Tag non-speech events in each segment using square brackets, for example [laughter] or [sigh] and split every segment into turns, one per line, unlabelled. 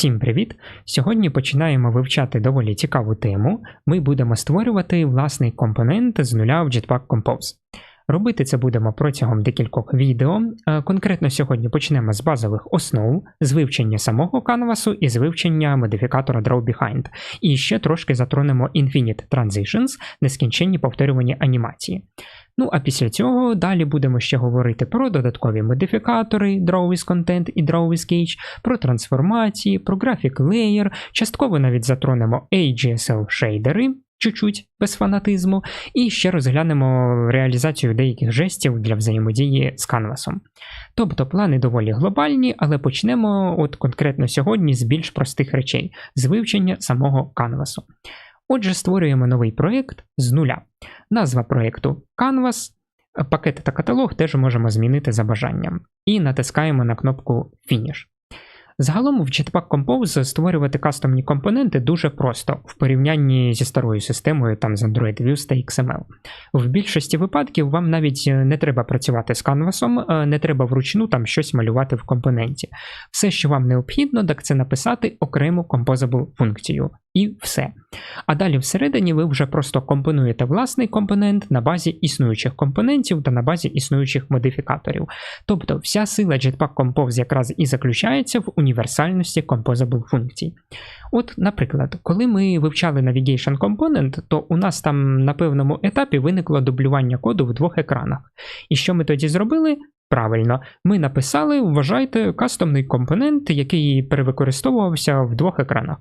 Всім привіт! Сьогодні починаємо вивчати доволі цікаву тему. Ми будемо створювати власний компонент з нуля в Jetpack Compose. Робити це будемо протягом декількох відео. Е, Конкретно сьогодні почнемо з базових основ, з вивчення самого канвасу і з вивчення модифікатора DrawBehind. І ще трошки затронемо Infinite Transitions, нескінченні повторювані анімації. Ну а після цього далі будемо ще говорити про додаткові модифікатори Draw Content і Draw Sketch, про трансформації, про Graphic Layer, частково навіть затронемо AGSL шейдери, чуть-чуть без фанатизму, і ще розглянемо реалізацію деяких жестів для взаємодії з канвасом. Тобто плани доволі глобальні, але почнемо от конкретно сьогодні з більш простих речей, з вивчення самого канвасу. Отже, створюємо новий проєкт з нуля. Назва проєкту Canvas. Пакети та каталог теж можемо змінити за бажанням. І натискаємо на кнопку Finish. Загалом в Jetpack Compose створювати кастомні компоненти дуже просто в порівнянні зі старою системою там з Android Views та XML. В більшості випадків вам навіть не треба працювати з канвасом, не треба вручну там щось малювати в компоненті. Все, що вам необхідно, так це написати окрему composable функцію. І все. А далі всередині ви вже просто компонуєте власний компонент на базі існуючих компонентів та на базі існуючих модифікаторів. Тобто вся сила Jetpack Compose якраз і заключається в універсальності composable функцій. От, наприклад, коли ми вивчали Navigation Component, то у нас там на певному етапі виникло дублювання коду в двох екранах. І що ми тоді зробили? Правильно, ми написали, вважайте, кастомний компонент, який перевикористовувався в двох екранах.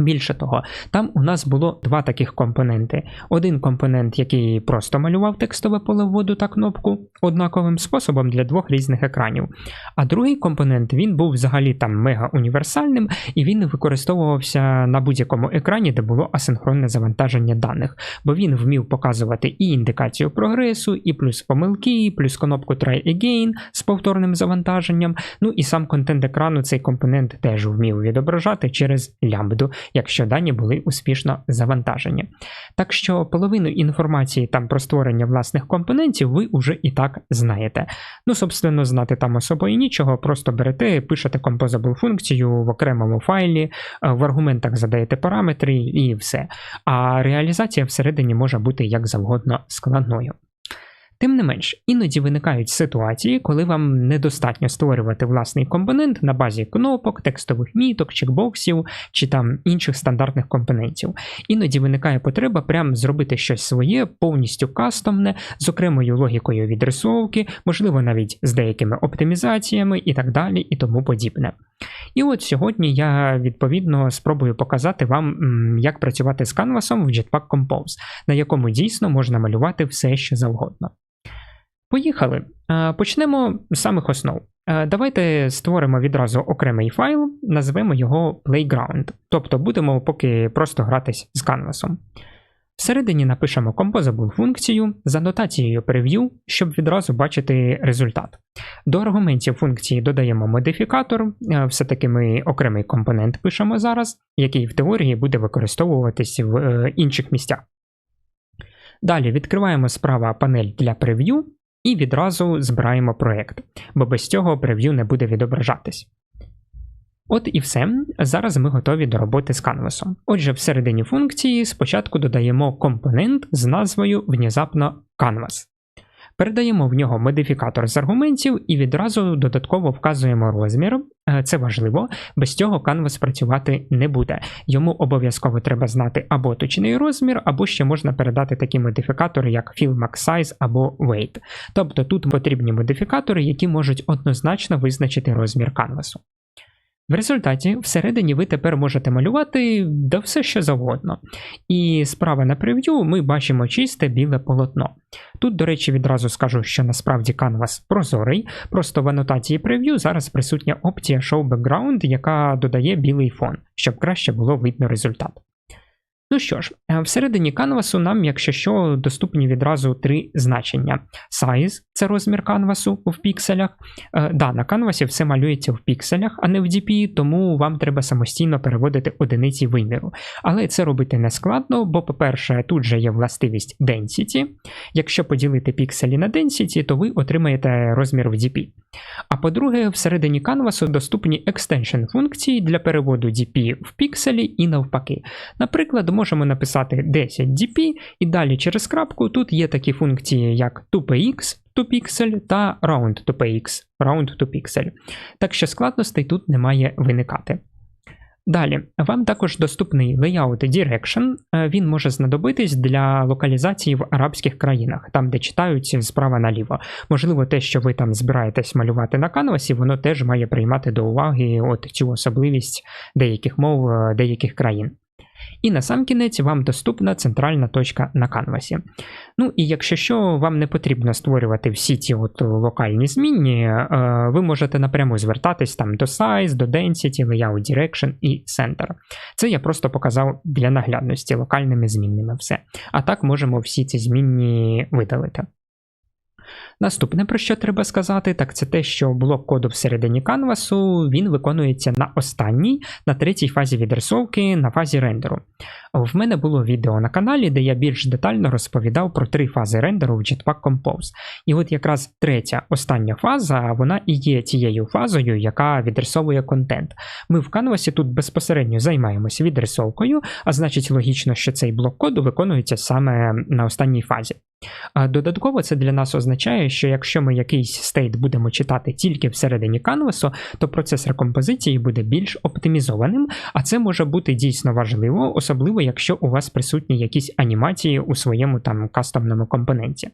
Більше того, там у нас було два таких компоненти. Один компонент, який просто малював текстове поле вводу та кнопку однаковим способом для двох різних екранів. А другий компонент він був взагалі там мега універсальним і він використовувався на будь-якому екрані, де було асинхронне завантаження даних, бо він вмів показувати і індикацію прогресу, і плюс помилки, і плюс кнопку Try Again з повторним завантаженням. Ну і сам контент екрану цей компонент теж вмів відображати через лямбду якщо дані були успішно завантажені. Так що половину інформації там про створення власних компонентів ви вже і так знаєте. Ну, собственно, знати там особо і нічого, просто берете, пишете composable функцію в окремому файлі, е, в аргументах задаєте параметри і все. А реалізація всередині може бути як завгодно складною. Тим не менш, іноді виникають ситуації, коли вам недостатньо створювати власний компонент на базі кнопок, текстових міток, чекбоксів чи там інших стандартних компонентів. Іноді виникає потреба прям зробити щось своє, повністю кастомне, з окремою логікою відрисовки, можливо, навіть з деякими оптимізаціями і так далі, і тому подібне. І от сьогодні я відповідно спробую показати вам, як працювати з канвасом в Jetpack Compose, на якому дійсно можна малювати все, що завгодно. Поїхали. Почнемо з самих основ. Давайте створимо відразу окремий файл, назвемо його Playground. Тобто будемо поки просто гратись з канвасом. Всередині напишемо composable функцію з анотацією preview, щоб відразу бачити результат. До аргументів функції додаємо модифікатор, все-таки ми окремий компонент пишемо зараз, який в теорії буде використовуватись в е, інших місцях. Далі відкриваємо справа панель для прев'ю і відразу збираємо проєкт, бо без цього прев'ю не буде відображатись. От і все. Зараз ми готові до роботи з канвасом. Отже, всередині функції спочатку додаємо компонент з назвою внезапно Canvas. Передаємо в нього модифікатор з аргументів і відразу додатково вказуємо розмір. Е, це важливо, без цього Canvas працювати не буде. Йому обов'язково треба знати або точний розмір, або ще можна передати такі модифікатори, як Fill Max Size або Weight. Тобто тут потрібні модифікатори, які можуть однозначно визначити розмір канвасу. В результаті всередині ви тепер можете малювати да все що завгодно. І справа на прев'ю ми бачимо чисте біле полотно. Тут, до речі, відразу скажу, що насправді канвас прозорий, просто в анотації прев'ю зараз присутня опція Show Background, яка додає білий фон, щоб краще було видно результат. Ну що ж, е, всередині канвасу нам, якщо що, доступні відразу три значення. Size це розмір канвасу в пікселях. Е, да, на канвасі все малюється в пікселях, а не в DP, тому вам треба самостійно переводити одиниці виміру. Але це робити не складно, бо, по-перше, тут же є властивість density. Якщо поділити пікселі на density, то ви отримаєте розмір в DP. А по-друге, всередині канвасу доступні extension функції для переводу DP в пікселі і навпаки. Наприклад, можемо написати 10 dp, і далі через крапку тут є такі функції, як 2px, 2pixel та round2px, round2pixel. Так що складностей тут не має виникати. Далі, вам також доступний Layout Direction, е, він може знадобитись для локалізації в арабських країнах, там, де читаються справа наліво. Можливо, те, що ви там збираєтесь малювати на канвасі, воно теж має приймати до уваги от цю особливість деяких мов е, деяких країн. І на сам кінець вам доступна центральна точка на канвасі. Ну і якщо що, вам не потрібно створювати всі ці от локальні змінні, е, ви можете напряму звертатись там до Size, до Density, Layout Direction і Center. Це я просто показав для наглядності локальними змінними все. А так можемо всі ці змінні видалити. Наступне, про що треба сказати, так це те, що блок коду всередині канвасу він виконується на останній, на третій фазі відрисовки, на фазі рендеру. В мене було відео на каналі, де я більш детально розповідав про три фази рендеру в Jetpack Compose. І от якраз третя остання фаза, вона і є тією фазою, яка відрисовує контент. Ми в канвасі тут безпосередньо займаємося відрисовкою, а значить логічно, що цей блок коду виконується саме на останній фазі. Додатково це для нас означає, що якщо ми якийсь стейт будемо читати тільки всередині канвасу, то процес рекомпозиції буде більш оптимізованим, а це може бути дійсно важливо, особливо якщо у вас присутні якісь анімації у своєму там кастомному компоненті.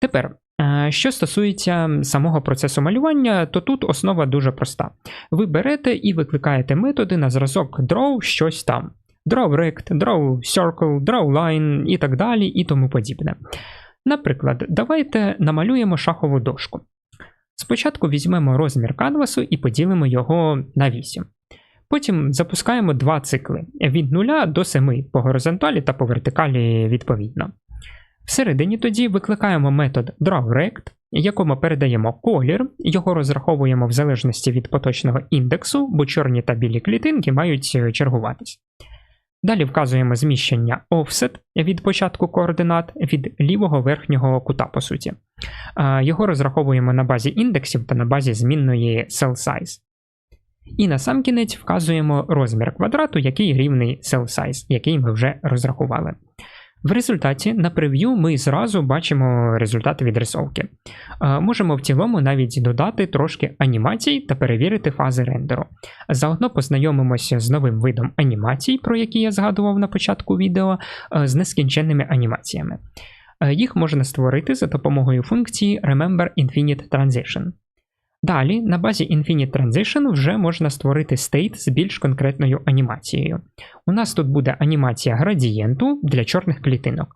Тепер, е, що стосується самого процесу малювання, то тут основа дуже проста. Ви берете і викликаєте методи на зразок draw щось там. Draw rect, draw circle, draw line і так далі, і тому подібне. Наприклад, давайте намалюємо шахову дошку. Спочатку візьмемо розмір канвасу і поділимо його на 8. Потім запускаємо два цикли від 0 до 7 по горизонталі та по вертикалі відповідно. Всередині тоді викликаємо метод drawRect, якому передаємо колір, його розраховуємо в залежності від поточного індексу, бо чорні та білі клітинки мають чергуватись. Далі вказуємо зміщення offset від початку координат від лівого верхнього кута, по суті. Його розраховуємо на базі індексів та на базі змінної cell size. І на сам кінець вказуємо розмір квадрату, який рівний cell size, який ми вже розрахували. В результаті на прев'ю ми зразу бачимо результати відрисовки. Можемо в цілому навіть додати трошки анімацій та перевірити фази рендеру. Заодно познайомимося з новим видом анімацій, про які я згадував на початку відео, з нескінченними анімаціями. Їх можна створити за допомогою функції Remember Infinite Transition. Далі, на базі Infinite Transition вже можна створити стейт з більш конкретною анімацією. У нас тут буде анімація градієнту для чорних клітинок.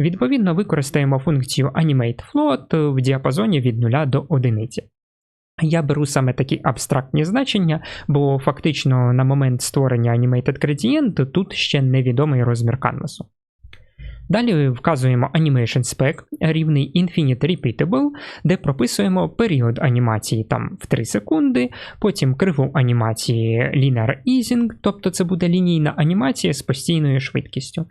Відповідно, використаємо функцію Animate Float в діапазоні від 0 до 1. Я беру саме такі абстрактні значення, бо фактично на момент створення Animated Gradient тут ще невідомий розмір канвасу. Далі вказуємо Animation Spec рівний Infinite Repeatable, де прописуємо період анімації там в 3 секунди, потім криву анімації Linear Easing, тобто це буде лінійна анімація з постійною швидкістю.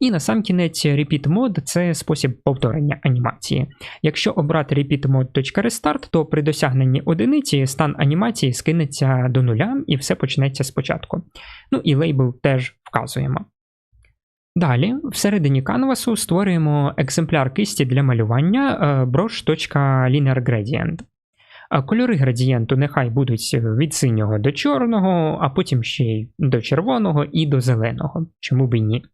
І на сам кінець Repeat Mode це спосіб повторення анімації. Якщо обрати Repeat Mode.Restart, то при досягненні одиниці стан анімації скинеться до нуля і все почнеться спочатку. Ну і лейбл теж вказуємо. Далі, всередині канвасу створюємо екземпляр кисті для малювання е, brush.linearGradient. Кольори градієнту нехай будуть від синього до чорного, а потім ще й до червоного і до зеленого, чому б і ні.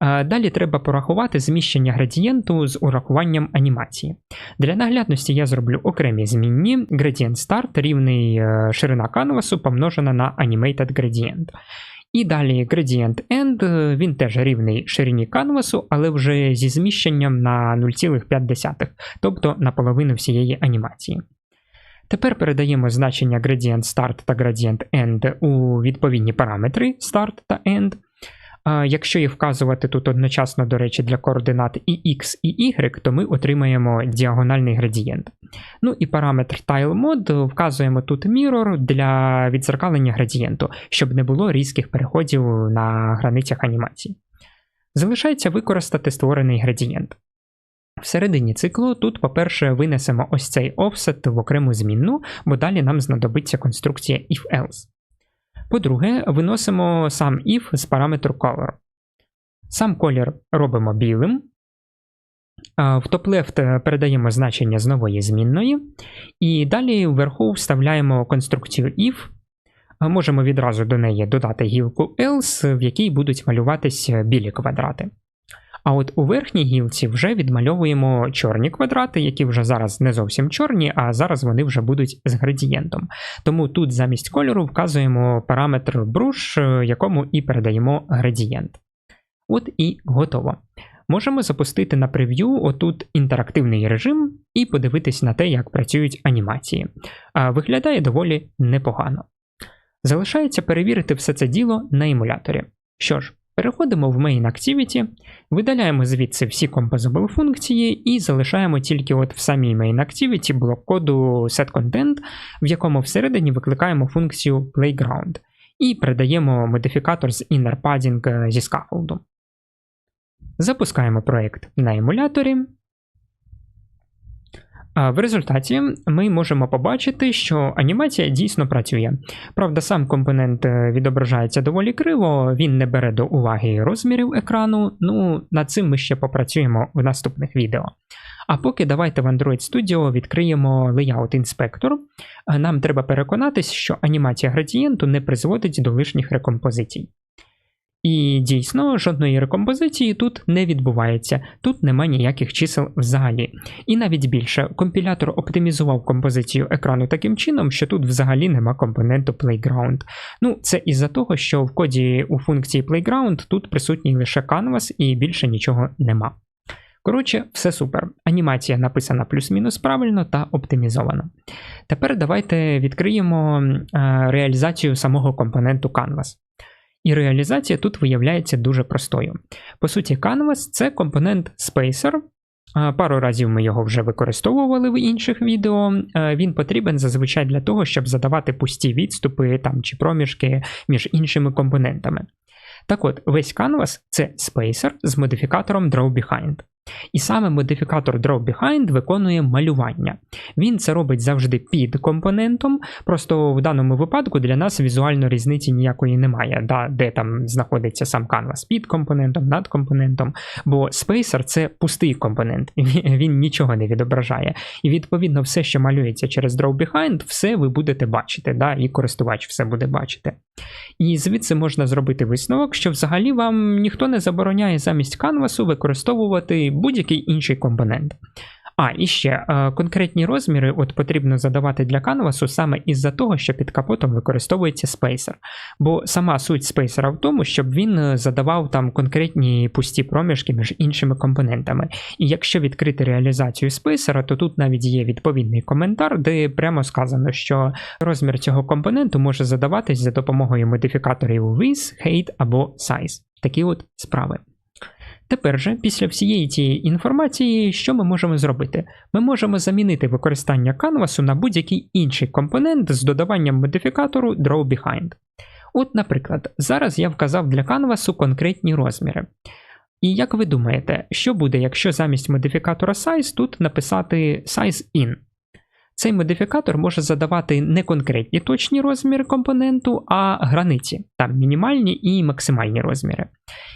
Далі треба порахувати зміщення градієнту з урахуванням анімації. Для наглядності я зроблю окремі змінні gradient start рівний е, ширина канвасу помножена на animated gradient. І далі gradient end, е, він теж рівний ширині канвасу, але вже зі зміщенням на 0,5, тобто на половину всієї анімації. Тепер передаємо значення gradient start та gradient end у відповідні параметри start та end. Якщо їх вказувати тут одночасно, до речі, для координат і X, і Y, то ми отримаємо діагональний градієнт. Ну і параметр TileMod вказуємо тут Mirror для відзеркалення градієнту, щоб не було різких переходів на границях анімації. Залишається використати створений градієнт. Всередині циклу тут, по-перше, винесемо ось цей офсет в окрему змінну, бо далі нам знадобиться конструкція if-else. По-друге, виносимо сам if з параметру color. Сам колір робимо білим. В топ-лефт передаємо значення з нової змінної. І далі вверху вставляємо конструкцію if. Можемо відразу до неї додати гілку else, в якій будуть малюватись білі квадрати. А от у верхній гілці вже відмальовуємо чорні квадрати, які вже зараз не зовсім чорні, а зараз вони вже будуть з градієнтом. Тому тут замість кольору вказуємо параметр brush, якому і передаємо градієнт. От і готово. Можемо запустити на прев'ю отут інтерактивний режим і подивитись на те, як працюють анімації. Виглядає доволі непогано. Залишається перевірити все це діло на емуляторі. Що ж, Переходимо в Main Activity, видаляємо звідси всі Composable функції і залишаємо тільки от в самій Main Activity блок коду setContent, в якому всередині викликаємо функцію Playground і передаємо модифікатор з inner padding зі скафолду. Запускаємо проєкт на емуляторі. В результаті ми можемо побачити, що анімація дійсно працює. Правда, сам компонент е, відображається доволі криво, він не бере до уваги розмірів екрану, ну над цим ми ще попрацюємо в наступних відео. А поки давайте в Android Studio відкриємо Layout Inspector. Нам треба переконатись, що анімація градієнту не призводить до лишніх рекомпозицій. І дійсно, жодної рекомпозиції тут не відбувається, тут нема ніяких чисел взагалі. І навіть більше, компілятор оптимізував композицію екрану таким чином, що тут взагалі нема компоненту Playground. Ну, це із-за того, що в коді у функції Playground тут присутній лише Canvas і більше нічого нема. Коротше, все супер. Анімація написана плюс-мінус правильно та оптимізовано. Тепер давайте відкриємо е, реалізацію самого компоненту Canvas. І реалізація тут виявляється дуже простою. По суті, Canvas це компонент Spacer. Пару разів ми його вже використовували в інших відео. Він потрібен зазвичай для того, щоб задавати пусті відступи там, чи проміжки між іншими компонентами. Так от, весь Canvas це Spacer з модифікатором DrawBehind. І саме модифікатор DrawBehind виконує малювання. Він це робить завжди під компонентом, просто в даному випадку для нас візуально різниці ніякої немає, да, де там знаходиться сам Canvas під компонентом, над компонентом, бо Spacer це пустий компонент, [laughs] він нічого не відображає. І відповідно все, що малюється через DrawBehind, все ви будете бачити, да, і користувач все буде бачити. І звідси можна зробити висновок, що взагалі вам ніхто не забороняє замість канвасу використовувати будь-який інший компонент. А, і ще е, конкретні розміри от потрібно задавати для канвасу саме із-за того, що під капотом використовується спейсер. Бо сама суть спейсера в тому, щоб він е, задавав там конкретні пусті проміжки між іншими компонентами. І якщо відкрити реалізацію спейсера, то тут навіть є відповідний коментар, де прямо сказано, що розмір цього компоненту може задаватись за допомогою модифікаторів width, height або size. Такі от справи. Тепер же, після всієї цієї інформації, що ми можемо зробити? Ми можемо замінити використання канвасу на будь-який інший компонент з додаванням модифікатору DrawBehind. От, наприклад, зараз я вказав для канвасу конкретні розміри. І як ви думаєте, що буде, якщо замість модифікатора size тут написати size_in? Цей модифікатор може задавати не конкретні точні розміри компоненту, а границі, там мінімальні і максимальні розміри.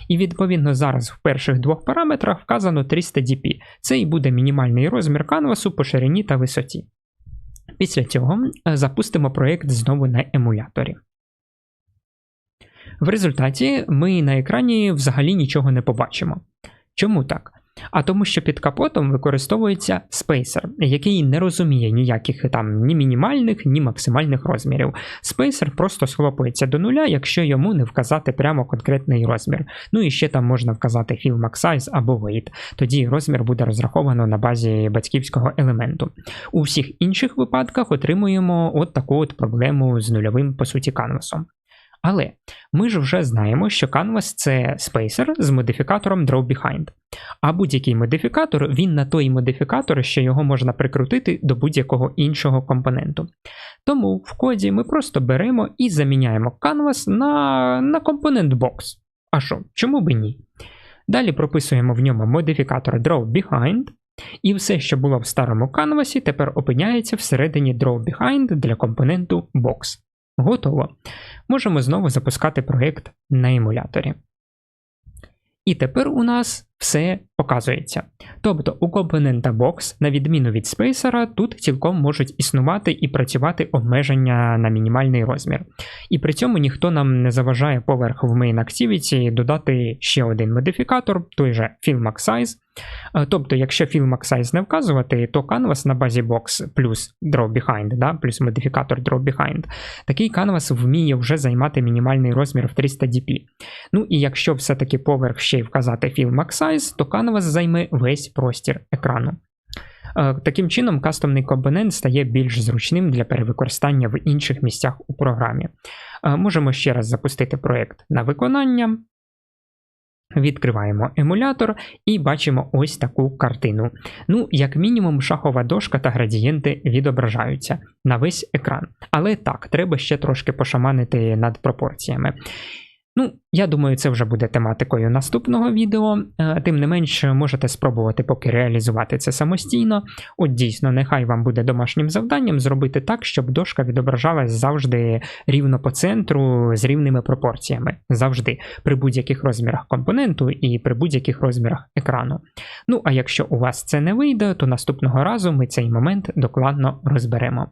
І відповідно зараз в перших двох параметрах вказано 300 dp. Це і буде мінімальний розмір канвасу по ширині та висоті. Після цього е, запустимо проєкт знову на емуляторі. В результаті ми на екрані взагалі нічого не побачимо. Чому так? А тому, що під капотом використовується спейсер, який не розуміє ніяких там ні мінімальних, ні максимальних розмірів. Спейсер просто схлопується до нуля, якщо йому не вказати прямо конкретний розмір. Ну і ще там можна вказати fill max size або weight. Тоді розмір буде розраховано на базі батьківського елементу. У всіх інших випадках отримуємо от таку от проблему з нульовим, по суті, канвасом. Але ми ж вже знаємо, що Canvas це спейсер з модифікатором drawBehind. А будь-який модифікатор він на той модифікатор, що його можна прикрутити до будь-якого іншого компоненту. Тому в коді ми просто беремо і заміняємо Canvas на, на компонент box. А що, чому би ні? Далі прописуємо в ньому модифікатор drawBehind, і все, що було в старому Canvas, тепер опиняється всередині drawBehind для компоненту box. Готово. Можемо знову запускати проєкт на емуляторі. І тепер у нас все показується. Тобто у компонента Box, на відміну від спейсера, тут цілком можуть існувати і працювати обмеження на мінімальний розмір. І при цьому ніхто нам не заважає поверх в Main Activity додати ще один модифікатор, той же FillMaxSize. Е, Тобто, якщо FillMaxSize не вказувати, то Canvas на базі Box плюс drawBehind, да, плюс модифікатор drawBehind, такий Canvas вміє вже займати мінімальний розмір в 300 dp. Ну і якщо все-таки поверх ще й вказати FillMaxSize, то Canvas займе весь простір екрану. Е, Таким чином, кастомний компонент стає більш зручним для перевикористання в інших місцях у програмі. Е, Можемо ще раз запустити проєкт на виконання. Відкриваємо емулятор і бачимо ось таку картину. Ну, як мінімум, шахова дошка та градієнти відображаються на весь екран. Але так, треба ще трошки пошаманити над пропорціями. Ну, я думаю, це вже буде тематикою наступного відео. Е, Тим не менш, можете спробувати поки реалізувати це самостійно. От дійсно, нехай вам буде домашнім завданням зробити так, щоб дошка відображалась завжди рівно по центру з рівними пропорціями. Завжди при будь-яких розмірах компоненту і при будь-яких розмірах екрану. Ну, а якщо у вас це не вийде, то наступного разу ми цей момент докладно розберемо.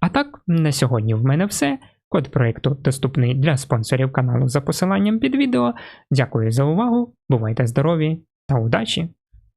А так, на сьогодні в мене все. Код проєкту доступний для спонсорів каналу за посиланням під відео. Дякую за увагу, бувайте здорові та удачі!